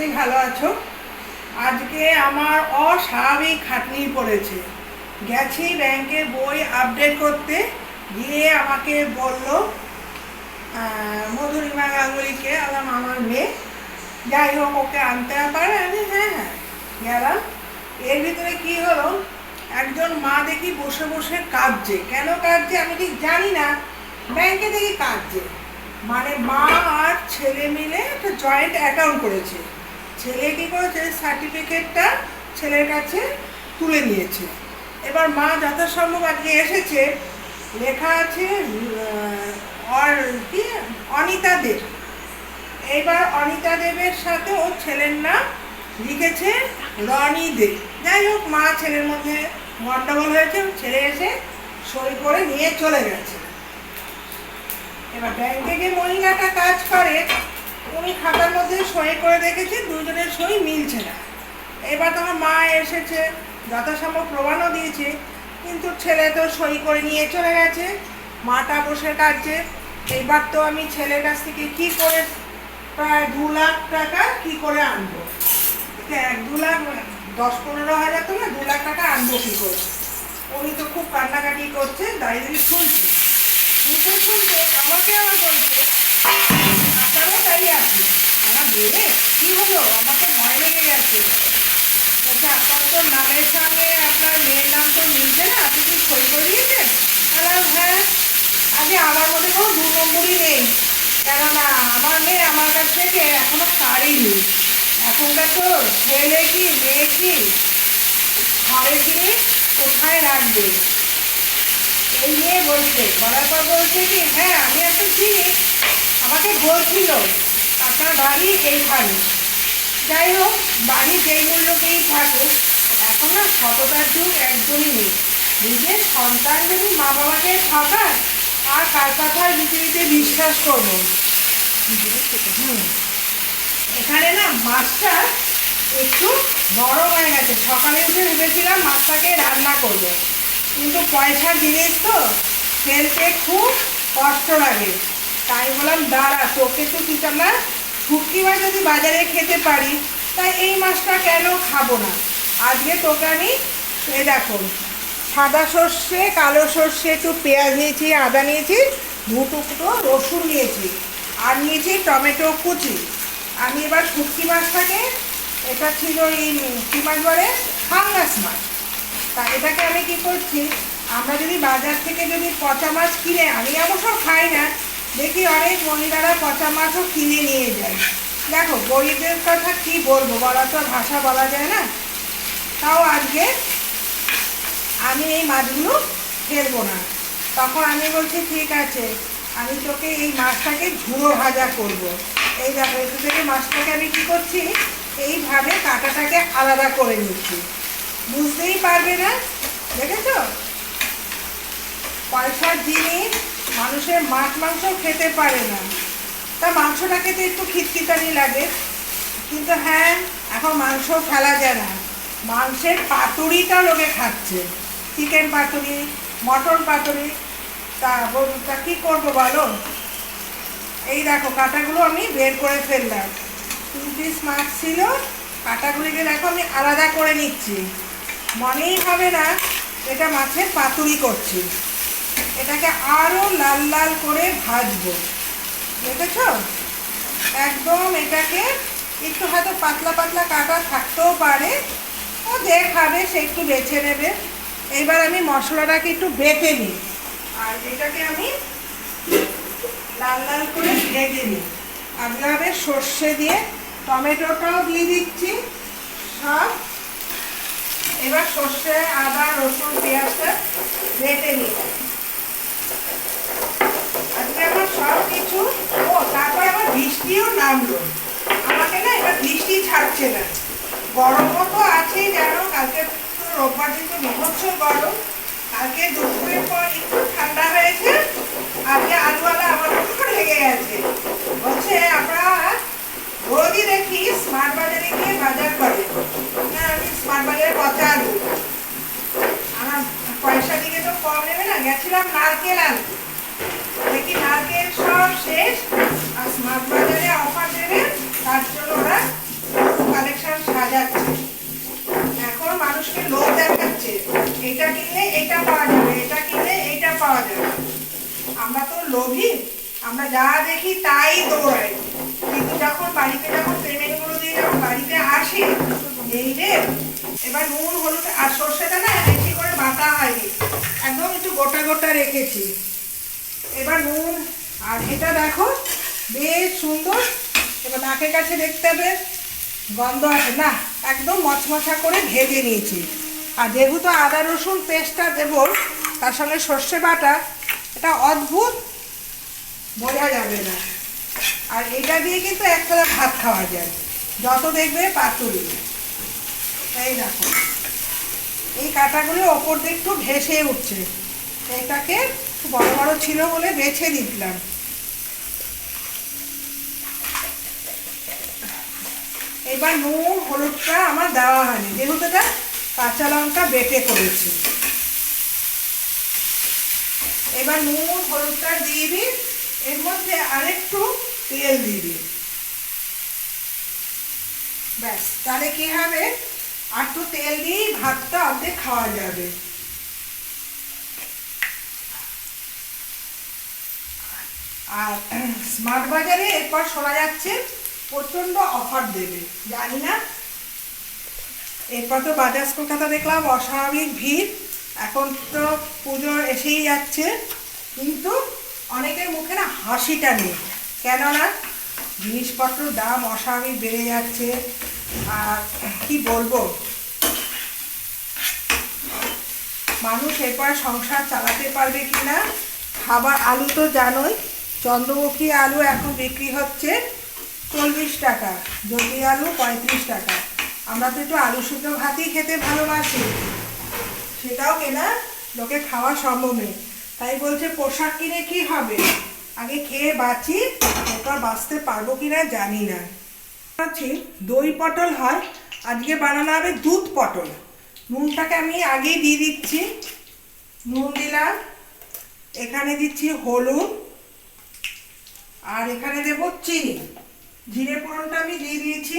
নিশ্চয়ই ভালো আছো। আজকে আমার অস্বাভাবিক খাটনি পড়েছে। গেছি ব্যাংকে বই আপডেট করতে। গিয়ে আমাকে বলল মধুরিমা গাঙ্গুলিকে আলাম আমার মেয়ে, যাই হোক, ওকে আনতে পারে? আমি হ্যাঁ হ্যাঁ গেলাম। এর ভিতরে কি হলো? একজন মা দেখি বসে বসে কাঁদছে। কেন কাঁদছে আমি ঠিক জানি না। ব্যাংকে দেখি কাঁদছে। মানে মা আর ছেলে মিলে একটা জয়েন্ট অ্যাকাউন্ট করেছে। ছেলে কী করেছে? সার্টিফিকেটটা ছেলের কাছে তুলে নিয়েছে। এবার মা যথাসম্ভব আজকে এসেছে। লেখা আছে অর, কি? অনিতা দেব। এইবার অনিতা দেবের সাথে ওর ছেলের নাম লিখেছে রনি দেব। যাই হোক, মা ছেলের মধ্যে গন্ডগোল হয়েছে, ছেলে এসে সই করে নিয়ে চলে গেছে। এবার ব্যাংকে যে মহিলাটা কাজ করে। সই করে দেখেছে, দুজনের সই মিলছে না। এবার তোমার মা এসেছে, যথাসম্ভব প্রমাণও দিয়েছে, কিন্তু ছেলে তো সই করে নিয়ে চলে গেছে, মাটা বসে কাটছে। এইবার তো আমি ছেলের কাছ থেকে কি করে প্রায় দু লাখ টাকা কি করে আনব? এক দু লাখ, দশ পনেরো হাজার তো না, দু লাখ টাকা আনব কি করে? উনি তো খুব কান্নাকাটি করছে দাঁড়িয়ে শুনছি শুনতে আমাকে আবার বলছে, আপনারও তাই আছে আমার কি হলো? আমাকে ভয় লেগে গেছে। বলছে, আপনার তো নামের সঙ্গে আপনার মেয়ের নাম তো মিলছে না, আপনি কি সই করে দিয়েছেন বললাম হ্যাঁ আগে আমার মধ্যে কোনো দু নম্বরই নেই। কেননা আমার মেয়ে আমার কাছ থেকে এখনও কারেনি এখনকার তো ছেলে কি, মেয়ে কি? ঘরের জিনিস কোথায় রাখবে? এই নিয়ে বলছে। বলার পর বলছে কি হ্যাঁ আমি একটা চিনি আমাকে বলছিল আপনার বাড়ি এইখানে। যাই হোক বাড়ি যেই মূল্যকেই থাকে, এখন না সততার যুগ একদমই নেই। নিজের সন্তান যদি মা বাবাকে ঠকায় আর কার কথায় পৃথিবীতে বিশ্বাস করব? এখানে না মাছটা একটু বড় হয়ে গেছে। সকালে উঠে ভেবেছিলাম মাছটাকে রান্না করব। কিন্তু পয়সার জিনিস তো ফেলতে খুব কষ্ট লাগে। তাই বললাম, দাঁড়া, তোকে তো কিছু না শুটকি মাছ যদি বাজারে খেতে পারি, তাই এই মাছটা কেন খাব না? আজকে তোকে আমি এই দেখো, সাদা সর্ষে, কালো সর্ষে, একটু পেঁয়াজ নিয়েছি, আদা নিয়েছি, দু রসুন নিয়েছি, আর নিয়েছি টমেটো কুচি। আমি এবার শুটকি মাছটাকে, এটা ছিল এই কী মাছ বলে ফাঙ্গাস মাছ। তা এটাকে আমি কী করছি, আমরা যদি বাজার থেকে যদি পচা মাছ কিনে আমি অবশ্য খাই না দেখি অনেক মহিলারা পচা মাছও কিনে নিয়ে যায়। দেখো, গরিবদের কথা কি বলব বলা তো ভাষা বলা যায় না। তাও আজকে আমি এই মাছগুলো ফেলব না। তখন আমি বলছি, ঠিক আছে, আমি তোকে এই মাছটাকে ঝুড়ো ভাজা করব। এই দেখো একটু থেকে মাছটাকে আমি কী করছি? এইভাবে কাঁটাটাকে আলাদা করে নিচ্ছি। বুঝতেই পারবে না? দেখেছ? পয়সার জিনিস মানুষের মাছ, মাংস খেতে পারে না। তা মাংসটা খেতে একটু খিটখিটানি লাগে। কিন্তু হ্যাঁ এখন মাংস ফেলা যায় না। মাংসের পাতুরিটা লোকে খাচ্ছে। চিকেন পাতুরি মটন পাতুরি তা তা কী করব বলো? এই দেখো, কাঁটাগুলো আমি বের করে ফেললাম। তিন পিস মাছ ছিল। কাঁটাগুলিকে দেখো, আমি আলাদা করে নিচ্ছি। মনেই হবে না, এটা মাছের পাতুরি করছি। এটাকে আরও লাল লাল করে ভাজবো। দেখেছ? একদম এটাকে একটু হয়তো পাতলা পাতলা কাটা থাকতেও পারে। ও যে খাবে, সে একটু বেছে নেবে। এইবার আমি মশলাটাকে একটু বেটে নিই। আর এটাকে আমি লাল লাল করে ভেজে নিই। হবে সর্ষে দিয়ে টমেটোটাও দিয়ে দিচ্ছি। সব। এবার সর্ষে, আদা, রসুন, পেঁয়াজটা বেটে নিই আজকে আমার সব ও, তারপর আবার বৃষ্টিও নামলো। আমাকে না এবার বৃষ্টি ছাড়ছে না। গরমও তো আছেই, জানো? কালকে তো রোববার দিন তো বিভৎস গরম কালকে দুপুরের পর একটু ঠান্ডা হয়েছে আজকে আলুওয়ালা আমার উপর লেগে গেছে। বলছে, আমরা রোজই দেখি স্মার্ট বাজারে গিয়ে বাজার করে। না, আমি স্মার্ট বাজারে পচা আলু। আমার পয়সা দিকে তো কম নেবে না, গেছিলাম নারকেল আনতে। মানুষকে লোভ দেখাচ্ছে, এটা কিনলে এটা পাওয়া যাবে, এটা কিনলে আমরা তো লোভী, আমরা যা দেখি তাই কিন্তু যখন বাড়িতে যখন পেমেন্টগুলো দিয়ে যখন বাড়িতে আসি, এই রে এবার নুন, হলুদ আর সর্ষেটা না বেশি করে বাটা হয়নি। একদম একটু গোটা গোটা রেখেছি। এবার নুন, আর এটা দেখো, বেশ সুন্দর। এবার নাকের কাছে দেখতে হবে, গন্ধ আছে না, একদম মচমচা করে ভেজে নিয়েছি। আর যেহেতু আদা, রসুন পেস্টটা দেবো, তার সঙ্গে সর্ষে বাটা, এটা অদ্ভুত, বোঝা যাবে না। আর এটা দিয়ে কিন্তু এক থালা ভাত খাওয়া যায়। যত দেখবে পাতুরি। এই দেখো, এই কাঁটাগুলো ওপর দিয়ে একটু ভেসে উঠছে। এটাকে বড় বড় ছিল বলে বেছে দিলাম এবার নুন, হলুদটা আমার দেওয়া হয়নি। যেহেতু এটা কাঁচা লঙ্কা বেটে করেছি। এবার নুন, হলুদটা দিয়ে দিই। এর মধ্যে আরেকটু তেল দিই। ব্যাস, তাহলে কি হবে? আর তেল দিয়েই ভাতটা অর্ধেক খাওয়া যাবে। আর স্মার্ট বাজারে এরপর শোনা যাচ্ছে প্রচণ্ড অফার দেবে। জানি না। এরপর তো বাজাজ কলকাতা দেখলাম, অস্বাভাবিক ভিড়। এখন তো পুজো এসেই যাচ্ছে। কিন্তু অনেকের মুখে না হাসিটা নেই। কেননা জিনিসপত্রের দাম অস্বাভাবিক বেড়ে যাচ্ছে। আর কি বলব? মানুষ এরপর সংসার চালাতে পারবে কি না খাবার আলু তো জানোই। চন্দ্রমুখী আলু এখন বিক্রি হচ্ছে চল্লিশ টাকা জ্যোতি আলু পঁয়ত্রিশ টাকা। আমরা তো একটু আলু শুদ্ধ ভাতই খেতে ভালোবাসি। সেটাও কেনা, লোকে খাওয়া সম্ভব নেই তাই বলছে, পোশাক কিনে কি হবে? আগে খেয়ে বাঁচি এরপর বাঁচতে পারব কি না জানি না। হচ্ছে দই পটল হয়, আজকে বানানো হবে দুধ পটল। নুনটাকে আমি আগেই দিয়ে দিচ্ছি। নুন দিলাম, এখানে দিচ্ছি হলুদ। আর এখানে দেবো চিনি। জিরে ফোড়নটা আমি দিয়ে দিয়েছি।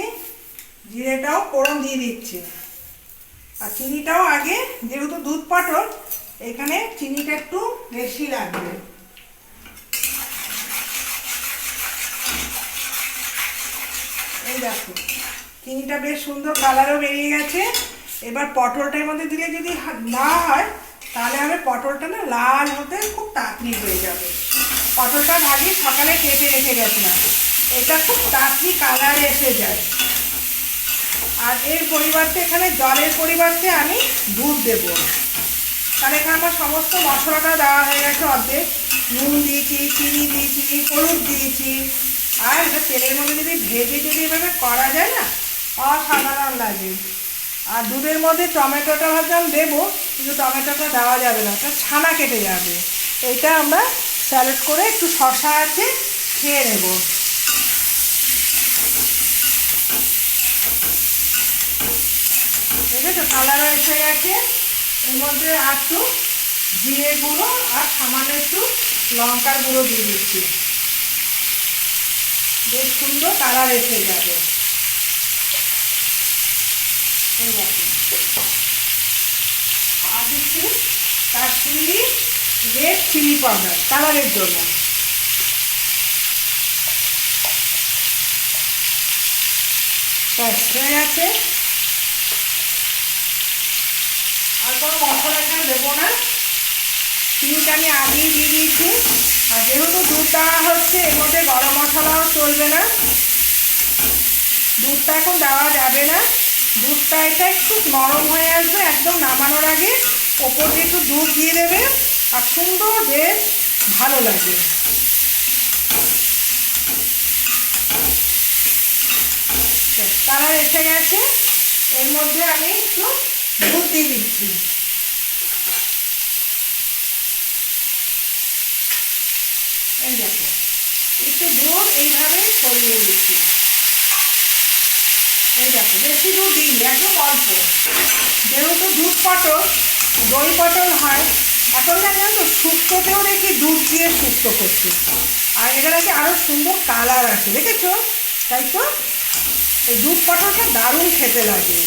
জিরেটাও ফোড়ন দিয়ে দিচ্ছি। আর চিনিটাও আগে, যেহেতু দুধ পাটল এখানে চিনিটা একটু বেশি লাগবে। এই দেখো, চিনিটা বেশ সুন্দর কালারও বেরিয়ে গেছে। এবার পটলটার মধ্যে দিলে যদি না হয়, তাহলে হবে পটলটা না লাল হতে খুব তাড়াতাড়ি হয়ে যাবে। পটলটা ভাজি, সকালে কেটে রেখে গেছিলাম। এটা খুব তাড়াতাড়ি কালার এসে যায়। আর এর পরিবর্তে এখানে জলের পরিবর্তে আমি দুধ দেবো। তাহলে এখানে আমার সমস্ত মশলাটা দেওয়া হয়ে গেছে অর্ধেক। নুন দিয়েছি, চিনি দিয়েছি, হলুদ দিয়েছি। আর এটা তেলের মধ্যে যদি ভেজে যদি এভাবে করা যায় না, অসাধারণ লাগে। আর দুধের মধ্যে টমেটোটা ভাবলাম দেবো, কিন্তু টমেটোটা দেওয়া যাবে না, ওটা ছানা কেটে যাবে। এটা আমরা স্যালাড করে একটু শশা আছে, খেয়ে নেব। ঠিক আছে কালারও এসে গেছে। এর মধ্যে একটু জিরে গুঁড়ো আর সামান্য একটু লঙ্কার গুঁড়ো দিয়ে দিচ্ছি। বেশ সুন্দর কালার এসে যাবে। আর দিচ্ছি কাশ্মীরি রেড চিলি পাউডার কালারের জন্য। গেছে। আর কোনো মশলা এখানে দেবো না। চিনিটা আমি আগেই দিয়ে দিয়েছি। আর যেহেতু দুধ দেওয়া হচ্ছে, এর মধ্যে গরম মশলাও চলবে না। দুধটা এখন দেওয়া যাবে না। দুধটা এটা একটু নরম হয়ে আসবে, একদম নামানোর আগে। ওপর একটু দুধ দিয়ে দেবে। আর সুন্দর বেশ ভালো লাগবে কালার এসে গেছে। এর মধ্যে আমি একটু দুধ দিয়ে দিচ্ছি। একটু দুধ এইভাবে ছড়িয়ে দিচ্ছি। এই দেখো, বেশি দুধ দিই একদম অল্প। যেহেতু দুধ পটল দই পটল হয়। এখন না জানো তো, শুক্তোতেও দেখি দুধ দিয়ে শুক্তো করছে। আর এটা নাকি আরও সুন্দর কালার আছে, দেখেছ? তাই তো? এই দুধ পটলটা দারুণ খেতে লাগে।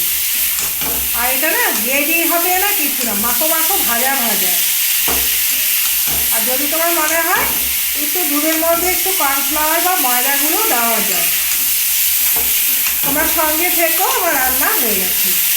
আর এটা না গ্রেভি হবে না কিছু না, মাখো মাখো ভাজা ভাজা। আর যদি তোমার মনে হয় একটু দুধের মধ্যে একটু কর্নফ্লাওয়ার বা ময়দাগুলো দেওয়া যায়। তোমার সঙ্গে থেকো, আমার রান্না হয়ে গেছে